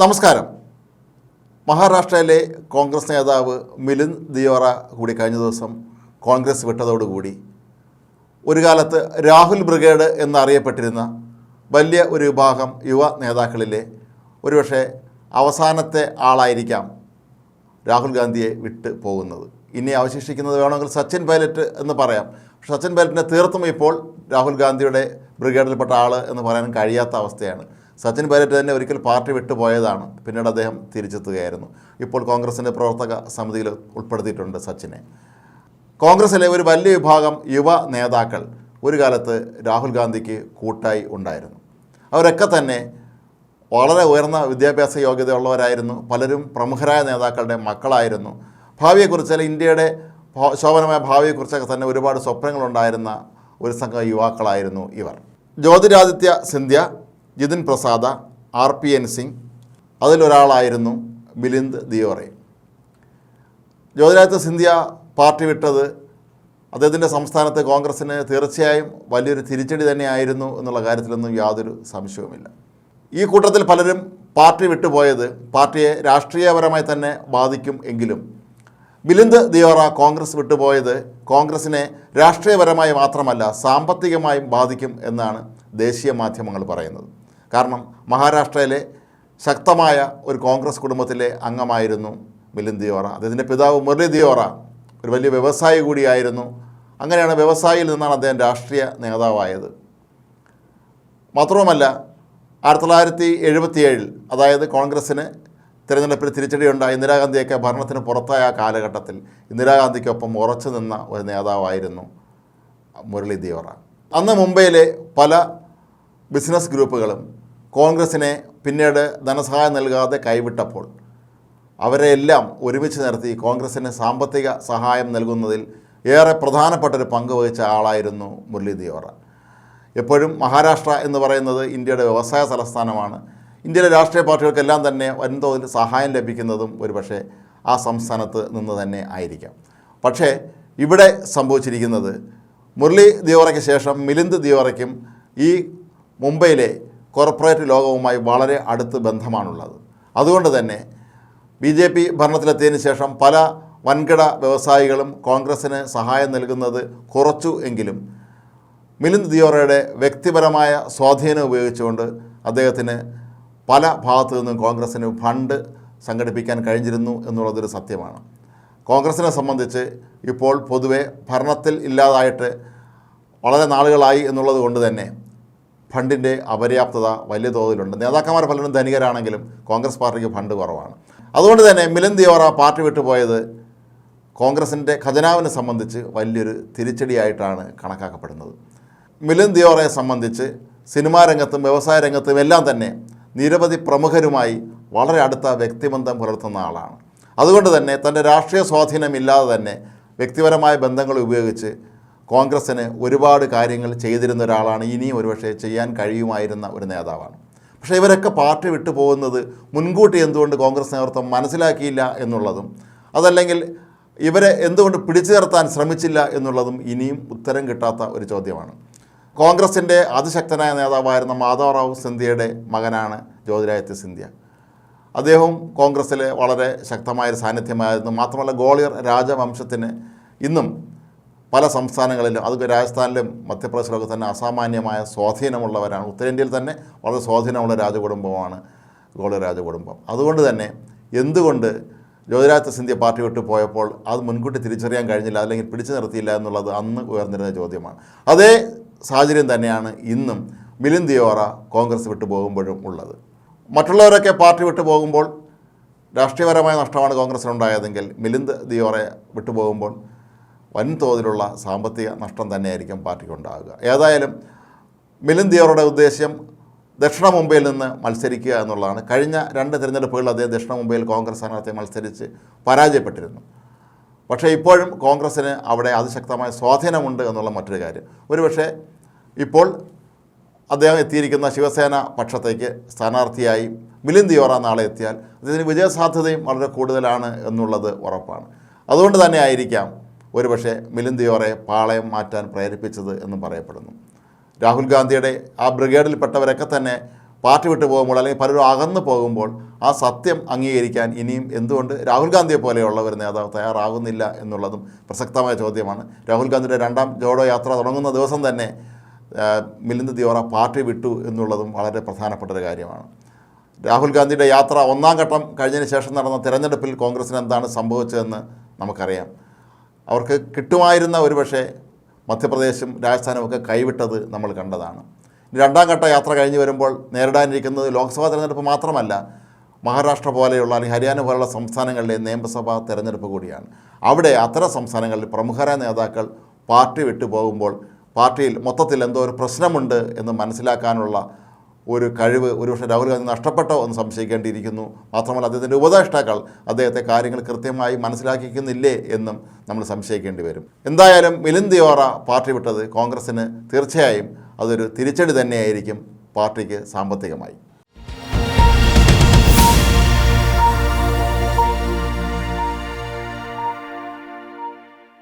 നമസ്കാരം. മഹാരാഷ്ട്രയിലെ കോൺഗ്രസ് നേതാവ് മിലിന്ദ് ദിയോറ കൂടി കഴിഞ്ഞ ദിവസം കോൺഗ്രസ് വിട്ടതോടുകൂടി ഒരു കാലത്ത് രാഹുൽ ബ്രിഗേഡ് എന്നറിയപ്പെട്ടിരുന്ന വലിയ ഒരു വിഭാഗം യുവ നേതാക്കളിലെ ഒരുപക്ഷെ അവസാനത്തെ ആളായിരിക്കാം രാഹുൽ ഗാന്ധിയെ വിട്ട് പോകുന്നത്. ഇനി അവശേഷിക്കുന്നത് വേണമെങ്കിൽ സച്ചിൻ പൈലറ്റ് എന്ന് പറയാം. സച്ചിൻ പൈലറ്റിനെ തീർത്തും ഇപ്പോൾ രാഹുൽ ഗാന്ധിയുടെ ബ്രിഗേഡിൽപ്പെട്ട ആൾ എന്ന് പറയാൻ കഴിയാത്ത അവസ്ഥയാണ്. സച്ചിൻ പൈലറ്റ് തന്നെ ഒരിക്കൽ പാർട്ടി വിട്ടുപോയതാണ്. പിന്നീട് അദ്ദേഹം തിരിച്ചെത്തുകയായിരുന്നു. ഇപ്പോൾ കോൺഗ്രസിന്റെ പ്രവർത്തക സമിതിയിൽ ഉൾപ്പെടുത്തിയിട്ടുണ്ട് സച്ചിനെ. കോൺഗ്രസിലെ ഒരു വലിയ വിഭാഗം യുവ നേതാക്കൾ ഒരു കാലത്ത് രാഹുൽ ഗാന്ധിക്ക് കൂട്ടായി ഉണ്ടായിരുന്നു. അവരൊക്കെ തന്നെ വളരെ ഉയർന്ന വിദ്യാഭ്യാസ യോഗ്യതയുള്ളവരായിരുന്നു. പലരും പ്രമുഖരായ നേതാക്കളുടെ മക്കളായിരുന്നു. ഭാവിയെക്കുറിച്ച് അല്ലെങ്കിൽ ഇന്ത്യയുടെ ശോഭനമായ ഭാവിയെക്കുറിച്ചൊക്കെ തന്നെ ഒരുപാട് സ്വപ്നങ്ങളുണ്ടായിരുന്ന ഒരു സംഘം യുവാക്കളായിരുന്നു ഇവർ. Jyotiraditya Scindia Jitin Prasada R P N Singh അതിലൊരാളായിരുന്നു Milind Deora. Jyotiraditya Scindia party വിട്ടത് അദ്ദേഹത്തിന്റെ സംസ്ഥാനത്ത് കോൺഗ്രസ്സിന് തീർച്ചയായും വലിയൊരു തിരിച്ചടി തന്നെയായിരുന്നു എന്നുള്ള കാര്യത്തിലൊന്നും യാതൊരു സംശയവുമില്ല. ഈ കൂട്ടത്തിൽ പലരും പാർട്ടി വിട്ടുപോയത് പാർട്ടിയെ രാഷ്ട്രീയപരമായി തന്നെ ബാധിക്കും എങ്കിലും മിലിന്ദ് ദിയോറ കോൺഗ്രസ് വിട്ടുപോയത് കോൺഗ്രസിനെ രാഷ്ട്രീയപരമായി മാത്രമല്ല സാമ്പത്തികമായും ബാധിക്കും എന്നാണ് ദേശീയ മാധ്യമങ്ങൾ പറയുന്നത്. കാരണം മഹാരാഷ്ട്രയിലെ ശക്തമായ ഒരു കോൺഗ്രസ് കുടുംബത്തിലെ അംഗമായിരുന്നു മിലിന്ദ് ദിയോറ. അദ്ദേഹത്തിന്റെ പിതാവ് മുരളി ദിയോറ ഒരു വലിയ വ്യവസായി കൂടിയായിരുന്നു. അങ്ങനെയാണ് വ്യവസായിയിൽ നിന്നാണ് അദ്ദേഹം രാഷ്ട്രീയ നേതാവായത്. മാത്രവുമല്ല ആയിരത്തി തൊള്ളായിരത്തി എഴുപത്തിയേഴിൽ അതായത് കോൺഗ്രസ്സിന് തിരഞ്ഞെടുപ്പിൽ തിരിച്ചടിയുണ്ടായ ഇന്ദിരാഗാന്ധിയൊക്കെ ഭരണത്തിന് പുറത്തായ ആ കാലഘട്ടത്തിൽ ഇന്ദിരാഗാന്ധിക്കൊപ്പം ഉറച്ചു നിന്ന ഒരു നേതാവായിരുന്നു മുരളി ദിയോറ. അന്ന് മുംബൈയിലെ പല ബിസിനസ് ഗ്രൂപ്പുകളും കോൺഗ്രസിനെ പിന്നീട് ധനസഹായം നൽകാതെ കൈവിട്ടപ്പോൾ അവരെ എല്ലാം ഒരുമിച്ച് നിർത്തി കോൺഗ്രസിന് സാമ്പത്തിക സഹായം നൽകുന്നതിൽ ഏറെ പ്രധാനപ്പെട്ടൊരു പങ്ക് വഹിച്ച ആളായിരുന്നു മുരളി ദിയോറ. എപ്പോഴും മഹാരാഷ്ട്ര എന്ന് പറയുന്നത് ഇന്ത്യയുടെ വ്യവസായ തലസ്ഥാനമാണ്. ഇന്ത്യയിലെ രാഷ്ട്രീയ പാർട്ടികൾക്കെല്ലാം തന്നെ വൻതോതിൽ സഹായം ലഭിക്കുന്നതും ഒരുപക്ഷെ ആ സംസ്ഥാനത്ത് നിന്ന് തന്നെ ആയിരിക്കാം. പക്ഷേ ഇവിടെ സംഭവിച്ചിരിക്കുന്നത് മുരളി ദിയോറയ്ക്ക് ശേഷം മിലിന്ദ് ദിയോറയ്ക്കും ഈ മുംബൈയിലെ കോർപ്പറേറ്റ് ലോകവുമായി വളരെ അടുത്ത് ബന്ധമാണുള്ളത്. അതുകൊണ്ട് തന്നെ ബി ജെ പി ഭരണത്തിലെത്തിയതിന് ശേഷം പല വൻകിട വ്യവസായികളും കോൺഗ്രസ്സിന് സഹായം നൽകുന്നത് കുറച്ചു എങ്കിലും മിലിന്ദ് ദിയോറയുടെ വ്യക്തിപരമായ സ്വാധീനം ഉപയോഗിച്ചുകൊണ്ട് അദ്ദേഹത്തിന് പല ഭാഗത്തു നിന്നും കോൺഗ്രസ്സിന് ഫണ്ട് സംഘടിപ്പിക്കാൻ കഴിഞ്ഞിരുന്നു എന്നുള്ളതൊരു സത്യമാണ്. കോൺഗ്രസിനെ സംബന്ധിച്ച് ഇപ്പോൾ പൊതുവെ ഭരണത്തിൽ ഇല്ലാതായിട്ട് വളരെ നാളുകളായി എന്നുള്ളത് കൊണ്ട് തന്നെ ഫണ്ടിന്റെ അപര്യാപ്തത വലിയ തോതിലുണ്ട്. നേതാക്കന്മാർ പലരും ധനികരാണെങ്കിലും കോൺഗ്രസ് പാർട്ടിക്ക് ഫണ്ട് കുറവാണ്. അതുകൊണ്ട് തന്നെ മിലൻ ദിയോറ പാർട്ടി വിട്ടുപോയത് കോൺഗ്രസിന്റെ ഖജനാവിനെ സംബന്ധിച്ച് വലിയൊരു തിരിച്ചടിയായിട്ടാണ് കണക്കാക്കപ്പെടുന്നത്. മിലൻ ദിയോറയെ സംബന്ധിച്ച് സിനിമാ രംഗത്തും വ്യവസായ രംഗത്തും എല്ലാം തന്നെ നിരവധി പ്രമുഖരുമായി വളരെ അടുത്ത വ്യക്തിബന്ധം പുലർത്തുന്ന ആളാണ്. അതുകൊണ്ട് തന്നെ തന്റെ രാഷ്ട്രീയ സ്വാധീനമില്ലാതെ തന്നെ വ്യക്തിപരമായ ബന്ധങ്ങൾ ഉപയോഗിച്ച് കോൺഗ്രസ്സിന് ഒരുപാട് കാര്യങ്ങൾ ചെയ്തിരുന്ന ഒരാളാണ് ഇനിയും ഒരുപക്ഷെ ചെയ്യാൻ കഴിയുമായിരുന്ന ഒരു നേതാവാണ്. പക്ഷേ ഇവരൊക്കെ പാർട്ടി വിട്ടു പോകുന്നത് മുൻകൂട്ടി എന്തുകൊണ്ട് കോൺഗ്രസ് നേതൃത്വം മനസ്സിലാക്കിയില്ല എന്നുള്ളതും അതല്ലെങ്കിൽ ഇവരെ എന്തുകൊണ്ട് പിടിച്ചു നിർത്താൻ ശ്രമിച്ചില്ല എന്നുള്ളതും ഇനിയും ഉത്തരം കിട്ടാത്ത ഒരു ചോദ്യമാണ്. കോൺഗ്രസിന്റെ അതിശക്തനായ നേതാവായിരുന്ന മാധവറാവു സിന്ധ്യയുടെ മകനാണ് ജ്യോതിരാദിത്യ സിന്ധ്യ. അദ്ദേഹവും കോൺഗ്രസ്സിലെ വളരെ ശക്തമായൊരു സാന്നിധ്യമായിരുന്നു. മാത്രമല്ല ഗോളിയർ രാജവംശത്തിന് ഇന്നും പല സംസ്ഥാനങ്ങളിലും അത് രാജസ്ഥാനിലും മധ്യപ്രദേശിലൊക്കെ തന്നെ അസാമാന്യമായ സ്വാധീനമുള്ളവരാണ്. ഉത്തരേന്ത്യയിൽ തന്നെ വളരെ സ്വാധീനമുള്ള രാജകുടുംബമാണ് ഗോള രാജകുടുംബം. അതുകൊണ്ട് തന്നെ എന്തുകൊണ്ട് ജ്യോതിരാദിത്യ സിന്ധ്യ പാർട്ടി വിട്ടു പോയപ്പോൾ അത് മുൻകൂട്ടി തിരിച്ചറിയാൻ കഴിഞ്ഞില്ല അല്ലെങ്കിൽ പിടിച്ചു നിർത്തിയില്ല എന്നുള്ളത് അന്ന് ഉയർന്നിരുന്ന ചോദ്യമാണ്. അതേ സാഹചര്യം തന്നെയാണ് ഇന്നും മിലിൻ ദിയോറ കോൺഗ്രസ് വിട്ടു പോകുമ്പോഴും ഉള്ളത്. മറ്റുള്ളവരൊക്കെ പാർട്ടി വിട്ടു പോകുമ്പോൾ രാഷ്ട്രീയപരമായ നഷ്ടമാണ് കോൺഗ്രസിനുണ്ടായതെങ്കിൽ മിലിന്ദ് ദിയോറെ വിട്ടുപോകുമ്പോൾ വൻതോതിലുള്ള സാമ്പത്തിക നഷ്ടം തന്നെയായിരിക്കും പാർട്ടിക്ക് ഉണ്ടാകുക ഏതായാലും മിലിന്ദ് ദിയോറുടെ ഉദ്ദേശ്യം ദക്ഷിണ മുംബൈയിൽ നിന്ന് മത്സരിക്കുക എന്നുള്ളതാണ്. കഴിഞ്ഞ രണ്ട് തിരഞ്ഞെടുപ്പുകളിൽ അദ്ദേഹം ദക്ഷിണ മുംബൈയിൽ കോൺഗ്രസ് സ്ഥാനാർത്ഥിയെ മത്സരിച്ച് പരാജയപ്പെട്ടിരുന്നു. പക്ഷേ ഇപ്പോഴും കോൺഗ്രസ്സിന് അവിടെ അതിശക്തമായ സ്വാധീനമുണ്ട് എന്നുള്ള മറ്റൊരു കാര്യം. ഒരുപക്ഷെ ഇപ്പോൾ അദ്ദേഹം എത്തിയിരിക്കുന്ന ശിവസേന പക്ഷത്തേക്ക് സ്ഥാനാർത്ഥിയായി മിലിന്ദ് യോറ നാളെ എത്തിയാൽ അദ്ദേഹത്തിന് വിജയസാധ്യതയും വളരെ കൂടുതലാണ് എന്നുള്ളത് ഉറപ്പാണ്. അതുകൊണ്ട് തന്നെ ആയിരിക്കാം ഒരുപക്ഷെ മിലിന്തിയോറെ പാളയം മാറ്റാൻ പ്രേരിപ്പിച്ചത് എന്നും പറയപ്പെടുന്നു. രാഹുൽ ഗാന്ധിയുടെ ആ ബ്രിഗേഡിൽപ്പെട്ടവരൊക്കെ തന്നെ പാർട്ടി വിട്ടു പോകുമ്പോൾ അല്ലെങ്കിൽ പലരും അകന്നു പോകുമ്പോൾ ആ സത്യം അംഗീകരിക്കാൻ ഇനിയും എന്തുകൊണ്ട് രാഹുൽ ഗാന്ധിയെ പോലെയുള്ള ഒരു നേതാവ് തയ്യാറാകുന്നില്ല എന്നുള്ളതും പ്രസക്തമായ ചോദ്യമാണ്. രാഹുൽ ഗാന്ധിയുടെ രണ്ടാം ജോഡോ യാത്ര തുടങ്ങുന്ന ദിവസം തന്നെ മിലിന്ദ് ദിയോറ പാർട്ടി വിട്ടു എന്നുള്ളതും വളരെ പ്രധാനപ്പെട്ട ഒരു കാര്യമാണ്. രാഹുൽ ഗാന്ധിയുടെ യാത്ര ഒന്നാം ഘട്ടം കഴിഞ്ഞതിന് ശേഷം നടന്ന തിരഞ്ഞെടുപ്പിൽ കോൺഗ്രസിന് എന്താണ് സംഭവിച്ചതെന്ന് നമുക്കറിയാം. അവർക്ക് കിട്ടുമായിരുന്ന ഒരു പക്ഷേ മധ്യപ്രദേശും രാജസ്ഥാനും ഒക്കെ കൈവിട്ടത് നമ്മൾ കണ്ടതാണ്. രണ്ടാം ഘട്ട യാത്ര കഴിഞ്ഞ് വരുമ്പോൾ നേരിടാനിരിക്കുന്നത് ലോക്സഭാ തെരഞ്ഞെടുപ്പ് മാത്രമല്ല മഹാരാഷ്ട്ര പോലെയുള്ള അല്ലെങ്കിൽ ഹരിയാന പോലുള്ള സംസ്ഥാനങ്ങളിലെ നിയമസഭാ തെരഞ്ഞെടുപ്പ് കൂടിയാണ്. അവിടെ അത്തരം സംസ്ഥാനങ്ങളിൽ പ്രമുഖരായ നേതാക്കൾ പാർട്ടി വിട്ടു പോകുമ്പോൾ പാർട്ടിയിൽ മൊത്തത്തിൽ എന്തോ ഒരു പ്രശ്നമുണ്ട് എന്ന് മനസ്സിലാക്കാനുള്ള ഒരു കഴിവ് ഒരുപക്ഷെ രാഹുൽ ഗാന്ധി നഷ്ടപ്പെട്ടോ എന്ന് സംശയിക്കേണ്ടിയിരിക്കുന്നു. മാത്രമല്ല അദ്ദേഹത്തിന്റെ ഉപദേഷ്ടാക്കൾ അദ്ദേഹത്തെ കാര്യങ്ങൾ കൃത്യമായി മനസ്സിലാക്കിക്കുന്നില്ലേ എന്നും നമ്മൾ സംശയിക്കേണ്ടി വരും. എന്തായാലും മിലിന്ദ് ദിയോറ പാർട്ടി വിട്ടത് കോൺഗ്രസ്സിന് തീർച്ചയായും അതൊരു തിരിച്ചടി തന്നെയായിരിക്കും പാർട്ടിക്ക് സാമ്പത്തികമായി.